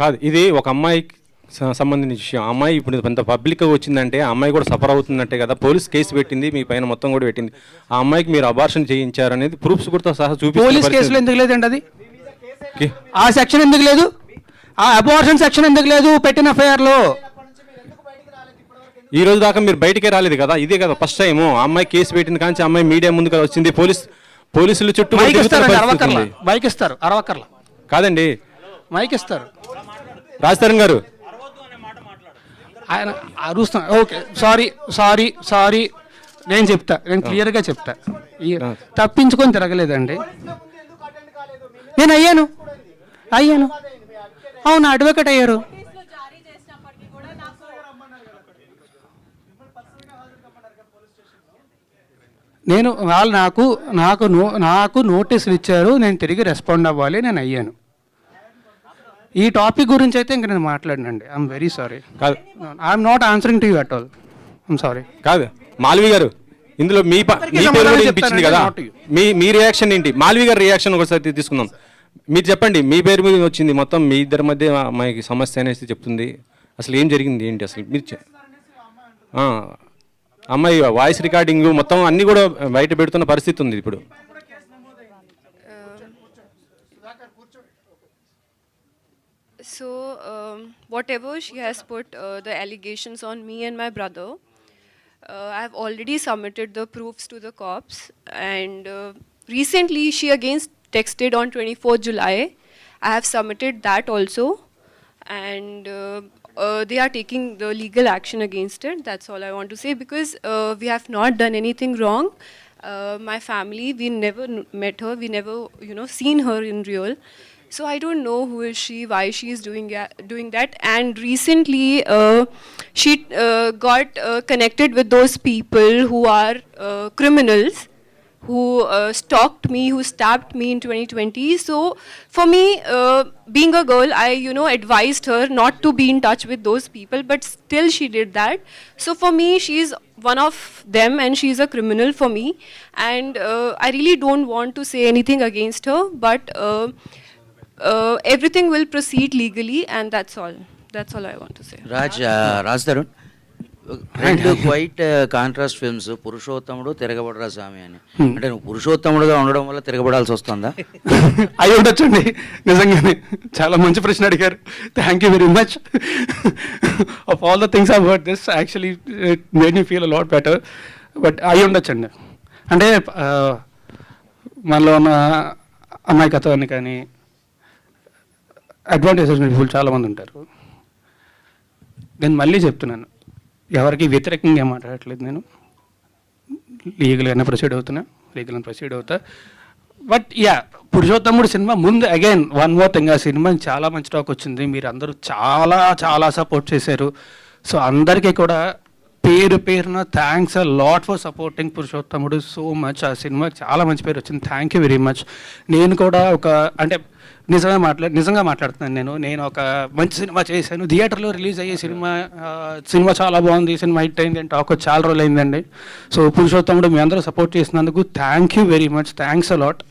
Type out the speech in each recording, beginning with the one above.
కాదు ఇది ఒక అమ్మాయికి సంబంధించిన విషయం. అమ్మాయి ఇప్పుడు ఇంత పబ్లిక్ వచ్చిందంటే ఆ అమ్మాయి కూడా సఫర్ అవుతుందంటే కదా. పోలీస్ కేసు పెట్టింది మీ పైన మొత్తం కూడా పెట్టింది. ఆ అమ్మాయికి మీరు అబార్షన్ చేయించారు అనేది ప్రూఫ్స్ కూడా సహా పోలీస్ కేసులో ఎందుకు లేదండి అది? ఆ సెక్షన్ ఎందుకు లేదు? ఆ అబార్షన్ సెక్షన్ ఎందుకు లేదు పెట్టిన ఎఫ్ఐఆర్లో ఈ రోజు దాకా మీరు బయటికే రాలేదు కదా. ఇదే కదా ఫస్ట్ టైం ఆ అమ్మాయి కేసు పెట్టింది కానీ అమ్మాయి మీడియా ముందుకు వచ్చింది. పోలీస్ పోలీసులు చుట్టూ. మైక్ ఇస్తారు అరవకర్ల కాదండి మైక్ ఇస్తారు రాజతరణ్ గారు. ఆయన అరుస్తున్నా ఓకే సారీ సారీ సారీ. నేను చెప్తా నేను క్లియర్గా చెప్తా. తప్పించుకొని తిరగలేదండి. నేను అయ్యాను. అయ్యాను. అవును అడ్వకేట్ అయ్యారు. నేను వాళ్ళు నాకు నాకు నో నాకు నోటీసులు ఇచ్చారు. నేను తిరిగి రెస్పాండ్ అవ్వాలి నేను అయ్యాను. ఈ టాపిక్ గురించి అయితే ఇంక నేను మాట్లాడినండి. ఐఎమ్ వెరీ సారీ కాదు. I'm not answering to you at all I'm sorry కాదు. మాల్వి గారు ఇందులో మీ ప- మీ పేరు సమాధానం కూడా వినిపించింది కదా. మీ మీ రియాక్షన్ ఏంటి? మాల్వి గారి రియాక్షన్ ఒకసారి తీసుకుందాం. మీరు చెప్పండి మీ పేరు మీద వచ్చింది మొత్తం మీ ఇద్దరి మధ్య అమ్మాయికి సమస్య అనేసి చెప్తుంది. అసలు ఏం జరిగింది ఏంటి అసలు? మీరు చె- ఆ, అమ్మాయి వాయిస్ రికార్డింగ్ మొత్తం అన్ని కూడా బయట పెడుతున్న పరిస్థితి ఉంది ఇప్పుడు. So, um, whatever she has put uh, the allegations on me and my brother, uh, I have already submitted the proofs to the cops. And uh, recently, she again texted on 24 July. I have submitted that also. And uh, uh, they are taking the legal action against it. That's all I want to say because uh, we have not done anything wrong. Uh, my family, we never met her. We never, you know, seen her in real. So I don't know who is she, why she is doing doing that. And recently, uh, she uh, got uh, connected with those people who are uh, criminals, who uh, stalked me, who stabbed me in 2020. So for me, uh, being a girl, I you know advised her not to be in touch with those people, but still she did that. So for me, she is one of them, and she is a criminal for me. And I really don't want to say anything against her, but. Uh, uh, everything will proceed legally, and that's all. That's all I want to say. Raj Raj. Tarun రెండు quite contrast films Purushothamudu Tiragabadara స్వామి అని. అంటే నువ్వు పురుషోత్తముడుగా ఉండడం వల్ల తిరగబడాల్సి వస్తుందా? అయి ఉండొచ్చండి. నిజంగానే చాలా మంచి ప్రశ్న అడిగారు. Thank you very much of all the things I word this actually made me feel lot better but అయి ఉండొచ్చండి. అంటే ఆ, మనలో ఉన్న అమాయకత్వాన్ని కానీ అడ్వాంటేజెస్ పీపుల్ చాలామంది ఉంటారు. నేను మళ్ళీ చెప్తున్నాను. ఎవరికి వ్యతిరేకంగా ఏం మాట్లాడట్లేదు నేను. లీగల్గానే ప్రొసీడ్ అవుతున్నా. లీగల్ ప్రొసీడ్ అవుతా. బట్ యా పురుషోత్తముడు సినిమా ముందు అగైన్ వన్ మోర్ థింగ్ ఆ సినిమా చాలా మంచి టాక్ వచ్చింది. మీరు అందరూ చాలా చాలా సపోర్ట్ చేశారు. సో అందరికీ కూడా పేరు పేరున thanks a lot for supporting Purushothamudu so much ఆ సినిమా చాలా మంచి పేరు వచ్చింది. థ్యాంక్ యూ వెరీ మచ్ నేను కూడా ఒక అంటే నిజంగా మాట్లా నిజంగా మాట్లాడుతున్నాను నేను. నేను ఒక మంచి సినిమా చేశాను. థియేటర్లో రిలీజ్ అయ్యే సినిమా సినిమా చాలా బాగుంది. సినిమా హిట్ అయింది. అంటే టాక్ చాలా రోజులు అయిందండి. సో పురుషోత్తముడు మీ అందరూ సపోర్ట్ చేసినందుకు thank you very much thanks a lot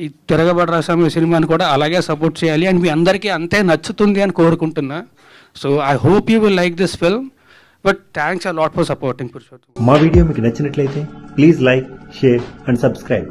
ఈ తిరగబడి రాసాము సినిమాని కూడా అలాగే సపోర్ట్ చేయాలి. అండ్ మీ అందరికీ అంతే నచ్చుతుంది అని కోరుకుంటున్నా. So I hope you will like this film but thanks a lot for supporting Purushottam మా వీడియో మీకు నచ్చినట్లయితే please like share and subscribe.